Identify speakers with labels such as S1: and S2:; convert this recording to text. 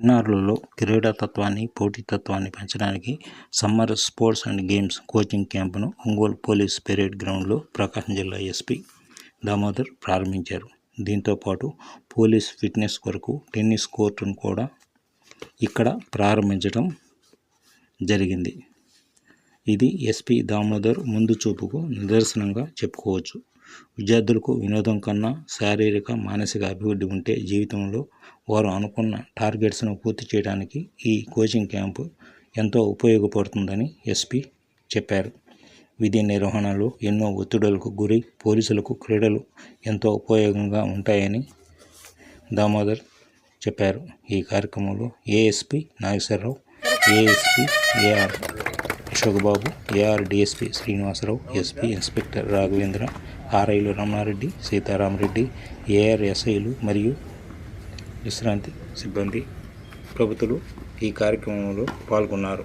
S1: చిన్నారులలో క్రీడాతత్వాన్ని పోటీతత్వాన్ని పెంచడానికి summer sports and games coaching క్యాంపును Ongole police parade గ్రౌండ్లో ప్రకాశం జిల్లా ఎస్పీ దామోదర్ ప్రారంభించారు. దీంతో పాటు పోలీస్ ఫిట్నెస్ కొరకు టెన్నిస్ కోర్టును కూడా ఇక్కడ ప్రారంభించడం జరిగింది. ఇది ఎస్పీ దామోదర్ ముందు చూపుకు నిదర్శనంగా చెప్పుకోవచ్చు. విద్యార్థులకు వినోదం కన్నా శారీరక మానసిక అభివృద్ధి ఉంటే జీవితంలో వారు అనుకున్న టార్గెట్స్ను పూర్తి చేయడానికి ఈ కోచింగ్ క్యాంపు ఎంతో ఉపయోగపడుతుందని ఎస్పీ చెప్పారు. విధి నిర్వహణలో ఎన్నో ఒత్తిడులకు గురి పోలీసులకు క్రీడలు ఎంతో ఉపయోగంగా ఉంటాయని దామోదర్ చెప్పారు. ఈ కార్యక్రమంలో ASP Nageswararao ASP AR Ashokbabu AR DSP Srinivasarao SP inspector Raghavendra ఆర్ఐలు Ramanareddy Sitarama Reddy AR ఎస్ఐలు మరియు విశ్రాంతి సిబ్బంది ప్రభుత్వలు ఈ కార్యక్రమంలో పాల్గొన్నారు.